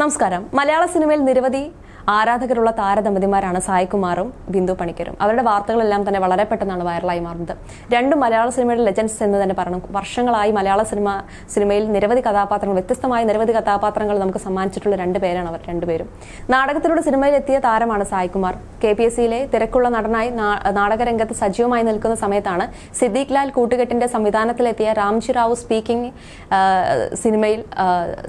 നമസ്കാരം. മലയാള സിനിമയിൽ നിരവധി ആരാധകരുള്ള താരദമ്പതിമാരാണ് സായികുമാറും ബിന്ദു പണിക്കരും. അവരുടെ വാർത്തകളെല്ലാം തന്നെ വളരെ പെട്ടെന്നാണ് വൈറലായി മാറുന്നത്. രണ്ടും മലയാള സിനിമയുടെ ലെജൻഡ്സ് എന്ന് തന്നെ പറയണം വർഷങ്ങളായി മലയാള സിനിമ സിനിമയിൽ നിരവധി കഥാപാത്രങ്ങൾ വ്യത്യസ്തമായ നിരവധി കഥാപാത്രങ്ങൾ നമുക്ക് സമ്മാനിച്ചിട്ടുള്ള രണ്ട് പേരാണ് അവർ രണ്ടുപേരും. നാടകത്തിലൂടെ സിനിമയിൽ എത്തിയ താരമാണ് സായികുമാർ. കെ പി എസ് സിയിലെ തിരക്കുള്ള നടനായി നാടകരംഗത്ത് സജീവമായി നിൽക്കുന്ന സമയത്താണ് സിദ്ദീഖ് ലാൽ കൂട്ടുകെട്ടിന്റെ സംവിധാനത്തിലെത്തിയ രാംജി റാവു സ്പീക്കിംഗ് സിനിമയിൽ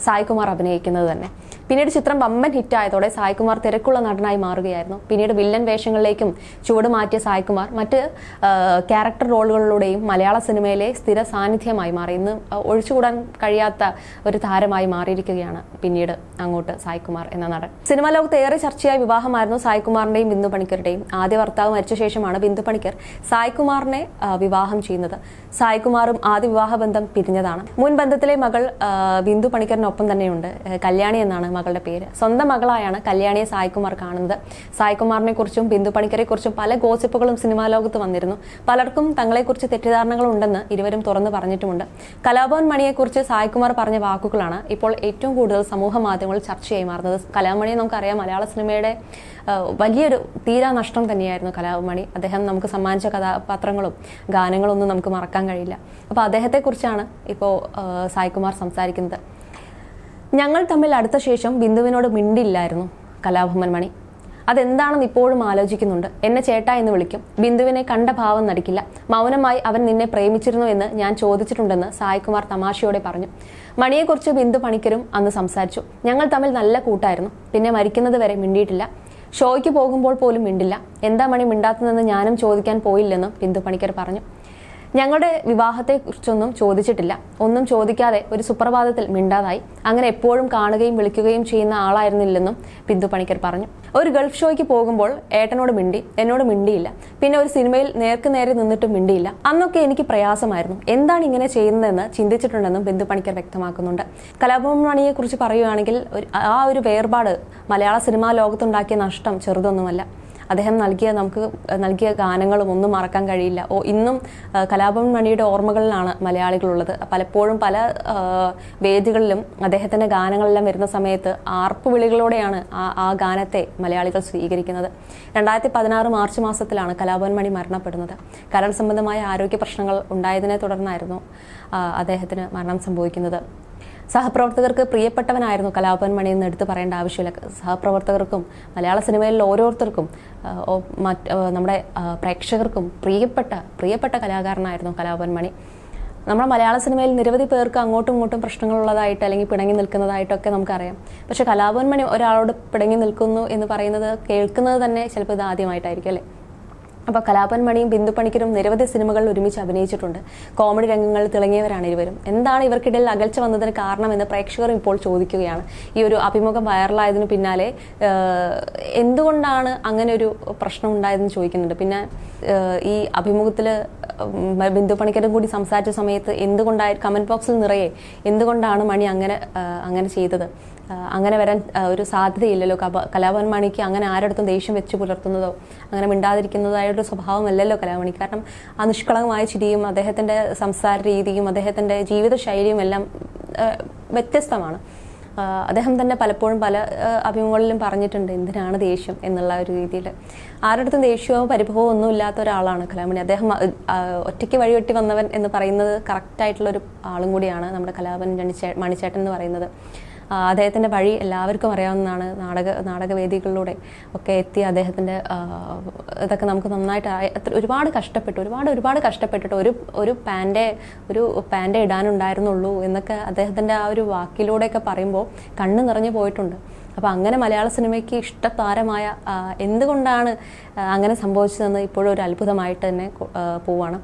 സായികുമാർ അഭിനയിക്കുന്നത് തന്നെ. പിന്നീട് ചിത്രം വമ്പൻ ഹിറ്റായതോടെ സായ്കുമാർ തിരക്കുള്ള നടനായി മാറുകയായിരുന്നു. പിന്നീട് വില്ലൻ വേഷങ്ങളിലേക്കും ചുവട് മാറ്റിയ സായ്കുമാർ മറ്റ് ക്യാരക്ടർ റോളുകളിലൂടെയും മലയാള സിനിമയിലെ സ്ഥിര സാന്നിധ്യമായി മാറി. ഇന്ന് ഒഴിച്ചുകൂടാൻ കഴിയാത്ത ഒരു താരമായി മാറിയിരിക്കുകയാണ് പിന്നീട് അങ്ങോട്ട് സായ്കുമാർ എന്ന നടൻ. സിനിമാ ലോകത്ത് ഏറെ ചർച്ചയായ വിവാഹമായിരുന്നു സായ്കുമാറിന്റെയും ബിന്ദു പണിക്കരുടെയും. ആദ്യ ഭർത്താവ് മരിച്ച ശേഷമാണ് ബിന്ദു പണിക്കർ സായ്കുമാറിനെ വിവാഹം ചെയ്യുന്നത്. സായ്കുമാറും ആദ്യ വിവാഹ ബന്ധം പിരിഞ്ഞതാണ്. മുൻ ബന്ധത്തിലെ മകൾ ബിന്ദു പണിക്കറിനൊപ്പം തന്നെയുണ്ട്. കല്യാണി എന്നാണ് മകളുടെ പേര്. സ്വന്തം മകളായാണ് കല്യാണിയെ സായികുമാർ കാണുന്നത്. സായികുമാറിനെ കുറിച്ചും ബിന്ദു പണിക്കരെ കുറിച്ചും പല ഗോസിപ്പുകളും സിനിമാ ലോകത്ത് വന്നിരുന്നു. പലർക്കും തങ്ങളെക്കുറിച്ച് തെറ്റിദ്ധാരണകൾ ഉണ്ടെന്ന് ഇരുവരും തുറന്നു പറഞ്ഞിട്ടുമുണ്ട്. കലാഭവൻ മണിയെക്കുറിച്ച് സായികുമാർ പറഞ്ഞ വാക്കുകളാണ് ഇപ്പോൾ ഏറ്റവും കൂടുതൽ സമൂഹ മാധ്യമങ്ങളിൽ ചർച്ചയായി മാറുന്നത്. കലാമണിയെ നമുക്കറിയാം മലയാള സിനിമയുടെ വലിയൊരു തീരാ നഷ്ടം തന്നെയായിരുന്നു കലാമണി അദ്ദേഹം നമുക്ക് സമ്മാനിച്ച കഥാപാത്രങ്ങളും ഗാനങ്ങളും ഒന്നും നമുക്ക് മറക്കാൻ കഴിയില്ല. അപ്പോൾ അദ്ദേഹത്തെക്കുറിച്ചാണ് ഇപ്പോൾ സായികുമാർ സംസാരിക്കുന്നത്. ഞങ്ങൾ തമ്മിൽ അടുത്ത ശേഷം ബിന്ദുവിനോട് മിണ്ടില്ലായിരുന്നു കലാഭവൻ മണി. അതെന്താണെന്ന് ഇപ്പോഴും ആലോചിക്കുന്നുണ്ട്. എന്നെ ചേട്ടാ എന്ന് വിളിക്കും. ബിന്ദുവിനെ കണ്ട ഭാവം നടിക്കില്ല. മൗനമായി അവൻ നിന്നെ പ്രേമിച്ചിരുന്നു എന്ന് ഞാൻ ചോദിച്ചിട്ടുണ്ടെന്ന് സായികുമാർ തമാശയോടെ പറഞ്ഞു. മണിയെക്കുറിച്ച് ബിന്ദു പണിക്കരും അന്ന് സംസാരിച്ചു. ഞങ്ങൾ തമ്മിൽ നല്ല കൂട്ടായിരുന്നു. പിന്നെ മരിക്കുന്നത് വരെ മിണ്ടിയിട്ടില്ല. ഷോയ്ക്ക് പോകുമ്പോൾ പോലും മിണ്ടില്ല. എന്താ മണി മിണ്ടാത്തതെന്ന് ഞാനും ചോദിക്കാൻ പോയില്ലെന്നും ബിന്ദു പണിക്കർ പറഞ്ഞു. ഞങ്ങളുടെ വിവാഹത്തെക്കുറിച്ചൊന്നും ചോദിച്ചിട്ടില്ല. ഒന്നും ചോദിക്കാതെ ഒരു സുപ്രഭാതത്തിൽ മിണ്ടാതായി. അങ്ങനെ എപ്പോഴും കാണുകയും വിളിക്കുകയും ചെയ്യുന്ന ആളായിരുന്നില്ലെന്നും ബിന്ദു പണിക്കർ പറഞ്ഞു. ഒരു ഗൾഫ് ഷോയ്ക്ക് പോകുമ്പോൾ ഏട്ടനോട് മിണ്ടി എന്നോട് മിണ്ടിയില്ല. പിന്നെ ഒരു സിനിമയിൽ നേർക്ക് നേരെ നിന്നിട്ടും മിണ്ടിയില്ല. അന്നൊക്കെ എനിക്ക് പ്രയാസമായിരുന്നു. എന്താണ് ഇങ്ങനെ ചെയ്യുന്നതെന്ന് ചിന്തിച്ചിട്ടുണ്ടെന്നും ബിന്ദു പണിക്കർ വ്യക്തമാക്കുന്നുണ്ട്. കലാഭവൻ മണിയെ കുറിച്ച് പറയുകയാണെങ്കിൽ ആ ഒരു വേർപാട് മലയാള സിനിമാ ലോകത്തുണ്ടാക്കിയ നഷ്ടം ചെറുതൊന്നുമല്ല. അദ്ദേഹം നൽകിയ നമുക്ക് നൽകിയ ഗാനങ്ങളും ഒന്നും മറക്കാൻ കഴിയില്ല. ഓ ഇന്നും കലാഭവൻ മണിയുടെ ഓർമ്മകളിലാണ് മലയാളികളുള്ളത്. പലപ്പോഴും പല വേദികളിലും അദ്ദേഹത്തിന്റെ ഗാനങ്ങളെല്ലാം വരുന്ന സമയത്ത് ആർപ്പ് വിളികളോടെയാണ് ആ ആ ഗാനത്തെ മലയാളികൾ സ്വീകരിക്കുന്നത്. രണ്ടായിരത്തി പതിനാറ് മാർച്ച് മാസത്തിലാണ് കലാഭവൻ മണി മരണപ്പെടുന്നത്. കരൾ സംബന്ധമായ ആരോഗ്യ പ്രശ്നങ്ങൾ ഉണ്ടായതിനെ തുടർന്നായിരുന്നു അദ്ദേഹത്തിന് മരണം സംഭവിക്കുന്നത്. സഹപ്രവർത്തകർക്ക് പ്രിയപ്പെട്ടവനായിരുന്നു കലാഭവൻ മണി എന്ന് എടുത്തു പറയേണ്ട ആവശ്യമില്ല. സഹപ്രവർത്തകർക്കും മലയാള സിനിമയിലെ ഓരോരുത്തർക്കും മറ്റ് നമ്മുടെ പ്രേക്ഷകർക്കും പ്രിയപ്പെട്ട പ്രിയപ്പെട്ട കലാകാരനായിരുന്നു കലാഭവൻ മണി. നമ്മുടെ മലയാള സിനിമയിൽ നിരവധി പേർക്ക് അങ്ങോട്ടും ഇങ്ങോട്ടും പ്രശ്നങ്ങളുള്ളതായിട്ട് അല്ലെങ്കിൽ പിണങ്ങി നിൽക്കുന്നതായിട്ടൊക്കെ നമുക്കറിയാം. പക്ഷേ കലാഭവൻ മണി ഒരാളോട് പിണങ്ങി നിൽക്കുന്നു എന്ന് പറയുന്നത് കേൾക്കുന്നത് തന്നെ ചിലപ്പോൾ ഇത് ആദ്യമായിട്ടായിരിക്കും അല്ലേ? അപ്പോൾ കലാപൻ മണിയും ബിന്ദു പണിക്കരും നിരവധി സിനിമകളിൽ ഒരുമിച്ച് അഭിനയിച്ചിട്ടുണ്ട്. കോമഡി രംഗങ്ങളിൽ തിളങ്ങിയവരാണ് ഇരുവരും. എന്താണ് ഇവർക്കിടയിൽ അകൽച്ച വന്നതിന് കാരണമെന്ന് പ്രേക്ഷകരും ഇപ്പോൾ ചോദിക്കുകയാണ്. ഈ ഒരു അഭിമുഖം വൈറലായതിനു പിന്നാലെ എന്തുകൊണ്ടാണ് അങ്ങനെ ഒരു പ്രശ്നം ഉണ്ടായതെന്ന് ചോദിക്കുന്നുണ്ട്. പിന്നെ ഈ അഭിമുഖത്തിൽ ബിന്ദു പണിക്കരും കൂടി സംസാരിച്ച സമയത്ത് എന്തുകൊണ്ടായി കമന്റ് ബോക്സിൽ നിറയെ എന്തുകൊണ്ടാണ് മണി അങ്ങനെ അങ്ങനെ ചെയ്തത്? അങ്ങനെ വരാൻ ഒരു സാധ്യതയില്ലല്ലോ. കപ കലാഭവൻ മണിക്ക് അങ്ങനെ ആരടുത്തും ദേഷ്യം വെച്ച് പുലർത്തുന്നതോ അങ്ങനെ മിണ്ടാതിരിക്കുന്നതായൊരു സ്വഭാവമല്ലല്ലോ കലാമണി. കാരണം ആ നിഷ്കളങ്കമായ ചിരിയും അദ്ദേഹത്തിന്റെ സംസാര രീതിയും അദ്ദേഹത്തിന്റെ ജീവിത ശൈലിയും എല്ലാം വ്യത്യസ്തമാണ്. അദ്ദേഹം തന്നെ പലപ്പോഴും പല അഭിമുഖങ്ങളിലും പറഞ്ഞിട്ടുണ്ട് എന്തിനാണ് ദേഷ്യം എന്നുള്ള ഒരു രീതിയിൽ. ആരടുത്തും ദേഷ്യമോ പരിഭവമോ ഒന്നും ഇല്ലാത്ത ഒരാളാണ് കലാമണി. അദ്ദേഹം ഒറ്റയ്ക്ക് വഴിവെട്ടി വന്നവൻ എന്ന് പറയുന്നത് കറക്റ്റായിട്ടുള്ള ഒരു ആളും കൂടിയാണ് നമ്മുടെ കലാപൻ മണിച്ചേ മണിച്ചേട്ടൻ എന്ന് പറയുന്നത്. അദ്ദേഹത്തിന്റെ വഴി എല്ലാവർക്കും അറിയാവുന്നതാണ് നാടക നാടകവേദികളിലൂടെ ഒക്കെ എത്തി അദ്ദേഹത്തിന്റെ ഇതൊക്കെ നമുക്ക് നന്നായിട്ട് ഒരുപാട് കഷ്ടപ്പെട്ടു. ഒരുപാട് ഒരുപാട് കഷ്ടപ്പെട്ടിട്ട് ഒരു ഒരു പാന്റെ ഒരു പാന്റെ ഇടാനുണ്ടായിരുന്നുള്ളൂ എന്നൊക്കെ അദ്ദേഹത്തിന്റെ ആ ഒരു വാക്കിലൂടെയൊക്കെ പറയുമ്പോൾ കണ്ണ് നിറഞ്ഞു പോയിട്ടുണ്ട്. അപ്പോൾ അങ്ങനെ മലയാള സിനിമയ്ക്ക് ഇഷ്ടതാരമായ എന്തുകൊണ്ടാണ് അങ്ങനെ സംഭവിച്ചതെന്ന് ഇപ്പോഴും ഒരു അത്ഭുതമായിട്ട് തന്നെ പോവാണ്.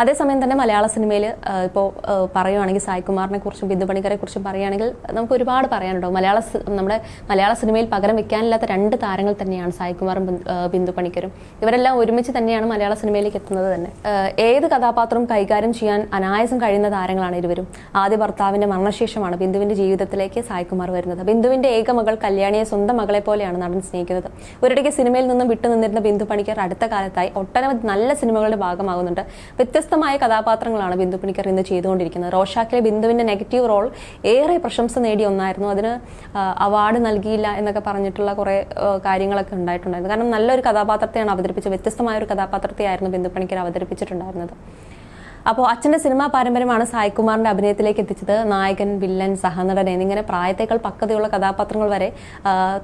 അതേസമയം തന്നെ മലയാള സിനിമയിൽ ഇപ്പോൾ പറയുവാണെങ്കിൽ സായികുമാറിനെ കുറിച്ചും ബിന്ദു പണിക്കരെ കുറിച്ചും പറയുകയാണെങ്കിൽ നമുക്ക് ഒരുപാട് പറയാനുണ്ടാവും. മലയാള നമ്മുടെ മലയാള സിനിമയിൽ പകരം വെക്കാനില്ലാത്ത രണ്ട് താരങ്ങൾ തന്നെയാണ് സായികുമാറും ബിന്ദു- പണിക്കരും ഇവരെല്ലാം ഒരുമിച്ച് തന്നെയാണ് മലയാള സിനിമയിലേക്ക് എത്തുന്നത് തന്നെ. ഏത് കഥാപാത്രവും കൈകാര്യം ചെയ്യാൻ അനായാസം കഴിയുന്ന താരങ്ങളാണ് ഇരുവരും. ആദ്യ ഭർത്താവിന്റെ മരണശേഷമാണ് ബിന്ദുവിന്റെ ജീവിതത്തിലേക്ക് സായികുമാർ വരുന്നത്. ബിന്ദുവിന്റെ ഏക മകൾ കല്യാണിയെ സ്വന്തം മകളെ പോലെയാണ് നടൻ സ്നേഹിക്കുന്നത്. ഒരിടയ്ക്ക് സിനിമയിൽ നിന്നും വിട്ടുനിന്നിരുന്ന ബിന്ദു പണിക്കർ അടുത്ത കാലത്തായി ഒട്ടനവധി നല്ല സിനിമകളുടെ ഭാഗമാകുന്നുണ്ട്. വ്യത്യസ്ത വ്യത്യസ്തമായ കഥാപാത്രങ്ങളാണ് ബിന്ദു പണിക്കർ ഇന്ന് ചെയ്തുകൊണ്ടിരിക്കുന്നത്. റോഷാക്കിലെ ബിന്ദുവിന്റെ നെഗറ്റീവ് റോൾ ഏറെ പ്രശംസ നേടിയ ഒന്നായിരുന്നു. അതിന് അവാർഡ് നൽകിയില്ല എന്നൊക്കെ പറഞ്ഞിട്ടുള്ള കുറേ കാര്യങ്ങളൊക്കെ ഉണ്ടായിട്ടുണ്ടായിരുന്നു. കാരണം നല്ലൊരു കഥാപാത്രത്തെയാണ് അവതരിപ്പിച്ചത് വ്യത്യസ്തമായ ഒരു കഥാപാത്രത്തെയായിരുന്നു ബിന്ദു പണിക്കർ അവതരിപ്പിച്ചിട്ടുണ്ടായിരുന്നത്. അപ്പോൾ അച്ഛന്റെ സിനിമാ പാരമ്പര്യമാണ് സായ്കുമാറിന്റെ അഭിനയത്തിലേക്ക് എത്തിച്ചത്. നായകൻ വില്ലൻ സഹനടൻ എന്നിങ്ങനെ പ്രായത്തേക്കാൾ പക്വതയുള്ള കഥാപാത്രങ്ങൾ വരെ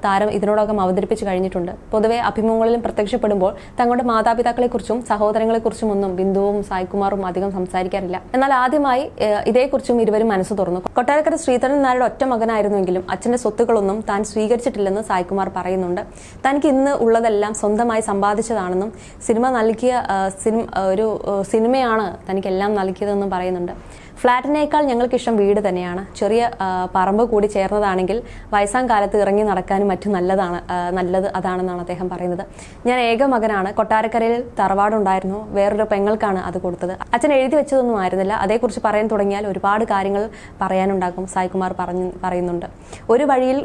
താരം ഇതിനോടകം അവതരിപ്പിച്ചു കഴിഞ്ഞിട്ടുണ്ട്. പൊതുവെ അഭിമുഖങ്ങളിലും പ്രത്യക്ഷപ്പെടുമ്പോൾ തങ്ങളുടെ മാതാപിതാക്കളെക്കുറിച്ചും സഹോദരങ്ങളെക്കുറിച്ചും ഒന്നും ബിന്ദുവും സായ്കുമാറും അധികം സംസാരിക്കാറില്ല. എന്നാൽ ആദ്യമായി ഇതേക്കുറിച്ചും ഇരുവരും മനസ്സ് തുറന്നു. കൊട്ടാരക്കര ശ്രീധരൻ നായരുടെ ഒറ്റ മകനായിരുന്നുവെങ്കിലും അച്ഛന്റെ സ്വത്തുക്കളൊന്നും താൻ സ്വീകരിച്ചിട്ടില്ലെന്ന് സായ്കുമാർ പറയുന്നുണ്ട്. തനിക്ക് ഇന്ന് ഉള്ളതെല്ലാം സ്വന്തമായി സമ്പാദിച്ചതാണെന്നും സിനിമ നൽകിയ സിനിമ ഒരു സിനിമയാണ് സിനിമയാണ് തനിക്കെല്ലാം നൽകിയതെന്നും പറയുന്നുണ്ട്. ഫ്ലാറ്റിനേക്കാൾ ഞങ്ങൾക്ക് ഇഷ്ടം വീട് തന്നെയാണ്. ചെറിയ പറമ്പ് കൂടി ചേർന്നതാണെങ്കിൽ വയസ്സാം കാലത്ത് ഇറങ്ങി നടക്കാനും മറ്റും നല്ലതാണ് നല്ലത് അതാണെന്നാണ് അദ്ദേഹം പറയുന്നത്. ഞാൻ ഏക മകനാണ്. കൊട്ടാരക്കരയിൽ തറവാടുണ്ടായിരുന്നു. വേറൊരു പെങ്ങൾക്കാണ് അത് കൊടുത്തത്. അച്ഛൻ എഴുതി വെച്ചതൊന്നും ആയിരുന്നില്ല. അതേക്കുറിച്ച് പറയാൻ തുടങ്ങിയാൽ ഒരുപാട് കാര്യങ്ങൾ പറയാനുണ്ടാകും സായ്കുമാർ പറഞ്ഞു പറയുന്നുണ്ട്. ഒരു വഴിയിൽ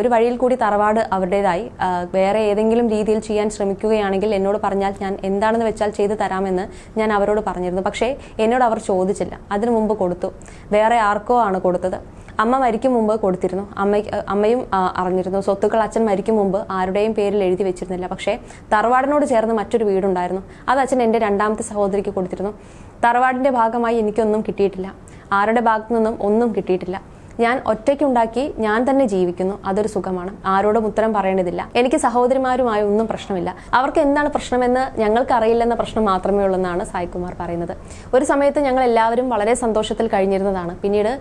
ഒരു വഴിയിൽ കൂടി തറവാട് അവരുടേതായി. വേറെ ഏതെങ്കിലും രീതിയിൽ ചെയ്യാൻ ശ്രമിക്കുകയാണെങ്കിൽ എന്നോട് പറഞ്ഞാൽ ഞാൻ എന്താണെന്ന് വെച്ചാൽ ചെയ്തു തരാമെന്ന് ഞാൻ അവരോട് പറഞ്ഞിരുന്നു. പക്ഷേ എന്നോട് അവർ ചോദിച്ചില്ല. അതിനു മുമ്പ് കൊടുത്തു. വേറെ ആർക്കോ ആണ് കൊടുത്തത്. അമ്മ മരിക്കും മുമ്പ് കൊടുത്തിരുന്നു. അമ്മ അമ്മയും അറിഞ്ഞിരുന്നു. സ്വത്തുക്കൾ അച്ഛൻ മരിക്കും മുമ്പ് ആരുടെയും പേരിൽ എഴുതി വെച്ചിരുന്നില്ല. പക്ഷേ തറവാടിനോട് ചേർന്ന് മറ്റൊരു വീടുണ്ടായിരുന്നു. അത് അച്ഛൻ എന്റെ രണ്ടാമത്തെ സഹോദരിക്ക് കൊടുത്തിരുന്നു. തറവാടിന്റെ ഭാഗമായി എനിക്കൊന്നും കിട്ടിയിട്ടില്ല. ആരുടെ ഭാഗത്തു നിന്നും ഒന്നും കിട്ടിയിട്ടില്ല. ഞാൻ ഒറ്റയ്ക്കുണ്ടാക്കി ഞാൻ തന്നെ ജീവിക്കുന്നു. അതൊരു സുഖമാണ്. ആരോടും ഉത്തരം പറയേണ്ടതില്ല. എനിക്ക് സഹോദരിമാരുമായി ഒന്നും പ്രശ്നമില്ല. അവർക്ക് എന്താണ് പ്രശ്നമെന്ന് ഞങ്ങൾക്ക് അറിയില്ലെന്ന പ്രശ്നം മാത്രമേ ഉള്ളെന്നാണ് സായികുമാർ പറയുന്നത്. ഒരു സമയത്ത് ഞങ്ങൾ എല്ലാവരും വളരെ സന്തോഷത്തിൽ കഴിഞ്ഞിരുന്നതാണ്. പിന്നീട്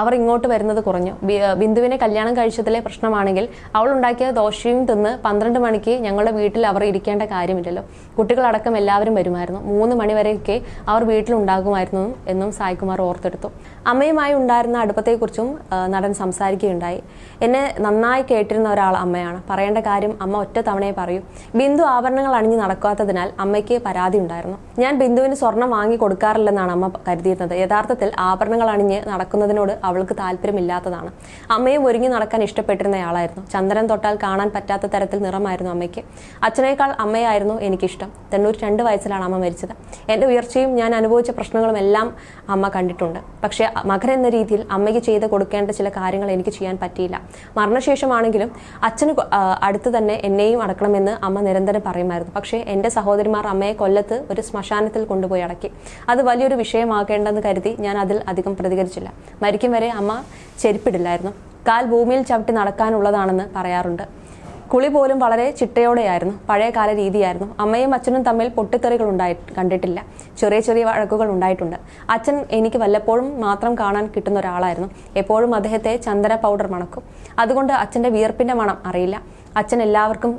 അവർ ഇങ്ങോട്ട് വരുന്നത് കുറഞ്ഞു. ബിന്ദുവിനെ കല്യാണം കഴിച്ചതിലെ പ്രശ്നമാണെങ്കിൽ അവൾ ഉണ്ടാക്കിയ ദോശയും തിന്ന് പന്ത്രണ്ട് മണിക്ക് ഞങ്ങളുടെ വീട്ടിൽ അവർ ഇരിക്കേണ്ട കാര്യമില്ലല്ലോ. കുട്ടികളടക്കം എല്ലാവരും വരുമായിരുന്നു. മൂന്ന് മണിവരെയൊക്കെ അവർ വീട്ടിലുണ്ടാകുമായിരുന്നു എന്നും സായികുമാർ ഓർത്തെടുത്തു. അമ്മയുമായി ഉണ്ടായിരുന്ന അടുപ്പത്തെക്കുറിച്ചും ആ, നടൻ സംസാരിക്കുകയുണ്ടായി. എന്നെ നന്നായി കേട്ടിരുന്ന ഒരാൾ അമ്മയാണ്. പറയേണ്ട കാര്യം അമ്മ ഒറ്റ തവണയെ പറയൂ. ബിന്ദു ആഭരണങ്ങൾ അണിഞ്ഞ് നടക്കാത്തതിനാൽ അമ്മയ്ക്ക് പരാതി ഉണ്ടായിരുന്നു. ഞാൻ ബിന്ദുവിന് സ്വർണം വാങ്ങി കൊടുക്കാറില്ലെന്നാണ് അമ്മ കരുതിയിരുന്നത്. യഥാർത്ഥത്തിൽ ആഭരണങ്ങൾ അണിഞ്ഞ് നടക്കുന്നതിനോട് അവൾക്ക് താല്പര്യമില്ലാത്തതാണ്. അമ്മയും ഒരുങ്ങി നടക്കാൻ ഇഷ്ടപ്പെട്ടിരുന്നയാളായിരുന്നു. ചന്ദ്രൻ തൊട്ടാൽ കാണാൻ പറ്റാത്ത തരത്തിൽ നിറമായിരുന്നു അമ്മയ്ക്ക്. അച്ഛനേക്കാൾ അമ്മയായിരുന്നു എനിക്കിഷ്ടം. തൊണ്ണൂറ്റി രണ്ട് വയസ്സിലാണ് അമ്മ മരിച്ചത്. എന്റെ ഉയർച്ചയും ഞാൻ അനുഭവിച്ച പ്രശ്നങ്ങളും എല്ലാം അമ്മ കണ്ടിട്ടുണ്ട്. പക്ഷേ മകൻ എന്ന രീതിയിൽ അമ്മയ്ക്ക് ചെയ്ത് കൊടുക്കേണ്ട ചില കാര്യങ്ങൾ എനിക്ക് ചെയ്യാൻ പറ്റിയില്ല. മരണശേഷമാണെങ്കിലും അച്ഛന് അടുത്ത് തന്നെ എന്നെയും അടക്കണമെന്ന് അമ്മ നിരന്തരം പറയുമായിരുന്നു. പക്ഷേ എന്റെ സഹോദരിമാർ അമ്മയെ കൊല്ലത്ത് ഒരു ശ്മശാനത്തിൽ കൊണ്ടുപോയി അടക്കി. അത് വലിയൊരു വിഷയമാകേണ്ടെന്ന് കരുതി ഞാൻ അതിൽ അധികം പ്രതികരിച്ചില്ല. മരിക്കും വരെ അമ്മ ചെരുപ്പിടില്ലായിരുന്നു. കാൽ ഭൂമിയിൽ ചവിട്ടി നടക്കാനുള്ളതാണെന്ന് പറയാറുണ്ട്. കുളി പോലും വളരെ ചിട്ടയോടെയായിരുന്നു. പഴയകാല രീതിയായിരുന്നു. അമ്മയും അച്ഛനും തമ്മിൽ പൊട്ടിത്തെറികൾ ഉണ്ടായി കണ്ടിട്ടില്ല. ചെറിയ ചെറിയ വഴക്കുകൾ ഉണ്ടായിട്ടുണ്ട്. അച്ഛൻ എനിക്ക് വല്ലപ്പോഴും മാത്രം കാണാൻ കിട്ടുന്ന ഒരാളായിരുന്നു. എപ്പോഴും അദ്ദേഹത്തെ ചന്ദന പൗഡർ മണക്കും. അതുകൊണ്ട് അച്ഛന്റെ വിയർപ്പിന്റെ മണം അറിയില്ല. അച്ഛൻ എല്ലാവർക്കും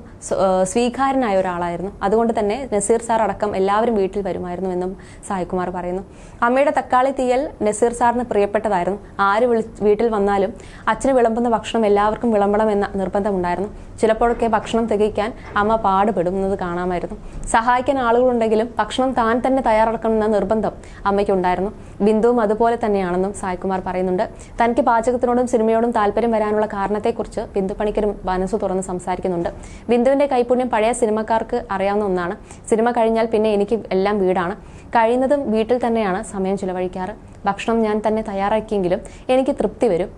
സ്വീകാരനായ ഒരാളായിരുന്നു. അതുകൊണ്ട് തന്നെ നസീർ സാർ അടക്കം എല്ലാവരും വീട്ടിൽ വരുമായിരുന്നു എന്നും സായികുമാർ പറയുന്നു. അമ്മയുടെ തക്കാളി തീയൽ നസീർ സാറിന് പ്രിയപ്പെട്ടതായിരുന്നു. ആര് വീട്ടിൽ വന്നാലും അച്ഛന് വിളമ്പുന്ന ഭക്ഷണം എല്ലാവർക്കും വിളമ്പണമെന്ന നിർബന്ധമുണ്ടായിരുന്നു. ചിലപ്പോഴൊക്കെ ഭക്ഷണം തികയ്ക്കാൻ അമ്മ പാടുപെടുന്നത് കാണാമായിരുന്നു. സഹായിക്കാൻ ആളുകളുണ്ടെങ്കിലും ഭക്ഷണം താൻ തന്നെ തയ്യാറാക്കണമെന്ന നിർബന്ധം അമ്മയ്ക്കുണ്ടായിരുന്നു. ബിന്ദുവും അതുപോലെ തന്നെയാണെന്നും സായികുമാർ പറയുന്നുണ്ട്. തനിക്ക് പാചകത്തിനോടും സിനിമയോടും താല്പര്യം വരാനുള്ള കാരണത്തെക്കുറിച്ച് ബിന്ദു പണിക്കരും മനസ്സ് തുറന്ന് സംസാരിക്കുന്നുണ്ട്. ബിന്ദുവിന്റെ കൈപ്പുണ്യം പഴയ സിനിമക്കാർക്ക് അറിയാവുന്ന ഒന്നാണ്. സിനിമ കഴിഞ്ഞാൽ പിന്നെ എനിക്ക് എല്ലാം വീടാണ്. കഴിയുന്നതും വീട്ടിൽ തന്നെയാണ് സമയം ചിലവഴിക്കാറ്. ഭക്ഷണം ഞാൻ തന്നെ തയ്യാറാക്കിയെങ്കിലും എനിക്ക് തൃപ്തി വരും.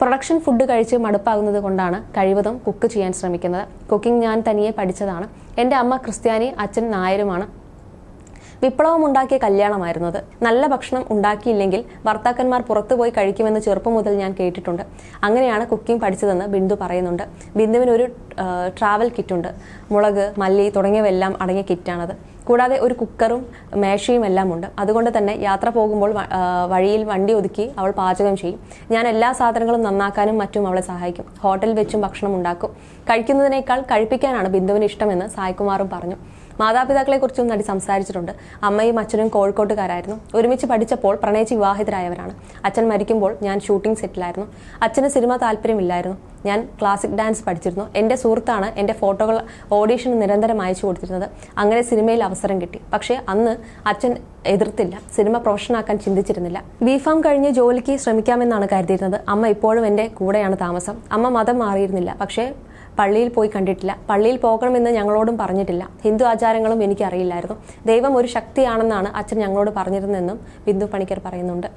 പ്രൊഡക്ഷൻ ഫുഡ് കഴിച്ച് മടുപ്പാകുന്നത് കൊണ്ടാണ് കഴിവതും കുക്ക് ചെയ്യാൻ ശ്രമിക്കുന്നത്. കുക്കിംഗ് ഞാൻ തനിയെ പഠിച്ചതാണ്. എന്റെ അമ്മ ക്രിസ്ത്യാനി അച്ഛൻ നായരുമാണ്. വിപ്ലവം ഉണ്ടാക്കിയ കല്യാണമായിരുന്നു അത് നല്ല ഭക്ഷണം ഉണ്ടാക്കിയില്ലെങ്കിൽ ഭർത്താക്കന്മാർ പുറത്തുപോയി കഴിക്കുമെന്ന് ചെറുപ്പം മുതൽ ഞാൻ കേട്ടിട്ടുണ്ട്. അങ്ങനെയാണ് കുക്കിംഗ് പഠിച്ചതെന്ന് ബിന്ദു പറയുന്നുണ്ട്. ബിന്ദുവിന് ഒരു ട്രാവൽ കിറ്റുണ്ട് മുളക് മല്ലി തുടങ്ങിയവയെല്ലാം അടങ്ങിയ കിറ്റാണത്. കൂടാതെ ഒരു കുക്കറും മേശയും എല്ലാം ഉണ്ട്. അതുകൊണ്ട് തന്നെ യാത്ര പോകുമ്പോൾ വഴിയിൽ വണ്ടി ഒതുക്കി അവൾ പാചകം ചെയ്യും. ഞാൻ എല്ലാ സാധനങ്ങളും നന്നാക്കാനും മറ്റും അവളെ സഹായിക്കും. ഹോട്ടലിൽ വെച്ചും ഭക്ഷണം ഉണ്ടാക്കും. കഴിക്കുന്നതിനേക്കാൾ കഴിപ്പിക്കാനാണ് ബിന്ദുവിന് ഇഷ്ടമെന്ന് സായ്കുമാറും പറഞ്ഞു. മാതാപിതാക്കളെക്കുറിച്ചും നടി സംസാരിച്ചിട്ടുണ്ട്. അമ്മയും അച്ഛനും കോഴിക്കോട്ടുകാരായിരുന്നു. ഒരുമിച്ച് പഠിച്ചപ്പോൾ പ്രണയിച്ച് വിവാഹിതരായവരാണ്. അച്ഛൻ മരിക്കുമ്പോൾ ഞാൻ ഷൂട്ടിംഗ് സെറ്റിലായിരുന്നു. അച്ഛന് സിനിമ താല്പര്യമില്ലായിരുന്നു. ഞാൻ ക്ലാസിക് ഡാൻസ് പഠിച്ചിരുന്നു. എന്റെ സുഹൃത്താണ് എന്റെ ഫോട്ടോകൾ ഓഡീഷന് നിരന്തരം അയച്ചു കൊടുത്തിരുന്നത്. അങ്ങനെ സിനിമയിൽ അവസരം കിട്ടി. പക്ഷേ അന്ന് അച്ഛൻ എതിർത്തില്ല. സിനിമ പ്രൊഫഷനാക്കാൻ ചിന്തിച്ചിരുന്നില്ല. ബിഫാം കഴിഞ്ഞ് ജോലിക്ക് ശ്രമിക്കാമെന്നാണ് കരുതിയിരുന്നത്. അമ്മ ഇപ്പോഴും എന്റെ കൂടെയാണ് താമസം. അമ്മ മതം മാറിയിരുന്നില്ല. പക്ഷേ പള്ളിയിൽ പോയി കണ്ടിട്ടില്ല. പള്ളിയിൽ പോകണമെന്ന് ഞങ്ങളോടും പറഞ്ഞിട്ടില്ല. ഹിന്ദു ആചാരങ്ങളും എനിക്കറിയില്ലായിരുന്നു. ദൈവം ഒരു ശക്തിയാണെന്നാണ് അച്ഛൻ ഞങ്ങളോട് പറഞ്ഞിരുന്നതെന്നും ബിന്ദു പണിക്കർ പറയുന്നുണ്ട്.